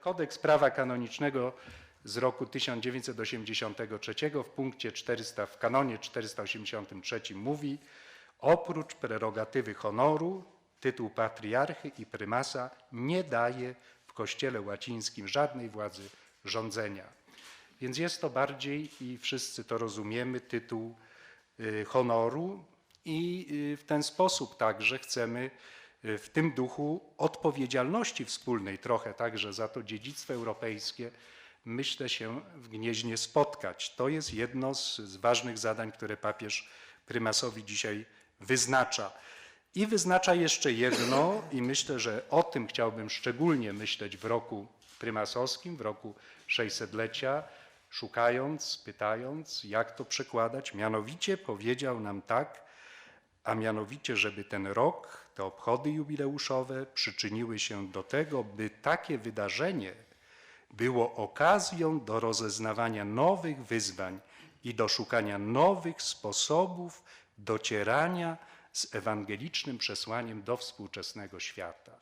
Kodeks prawa kanonicznego z roku 1983 w punkcie 400, w kanonie 483 mówi oprócz prerogatywy honoru tytuł patriarchy i prymasa nie daje w kościele łacińskim żadnej władzy rządzenia. Więc jest to bardziej i wszyscy to rozumiemy tytuł y, honoru i y, w ten sposób także chcemy w tym duchu odpowiedzialności wspólnej trochę także za to dziedzictwo europejskie myślę się w Gnieźnie spotkać. To jest jedno z, z ważnych zadań, które papież prymasowi dzisiaj wyznacza. I wyznacza jeszcze jedno i myślę, że o tym chciałbym szczególnie myśleć w roku prymasowskim, w roku 600-lecia, szukając, pytając, jak to przekładać. Mianowicie powiedział nam tak, a mianowicie, żeby ten rok, te obchody jubileuszowe przyczyniły się do tego, by takie wydarzenie było okazją do rozeznawania nowych wyzwań i do szukania nowych sposobów docierania z ewangelicznym przesłaniem do współczesnego świata.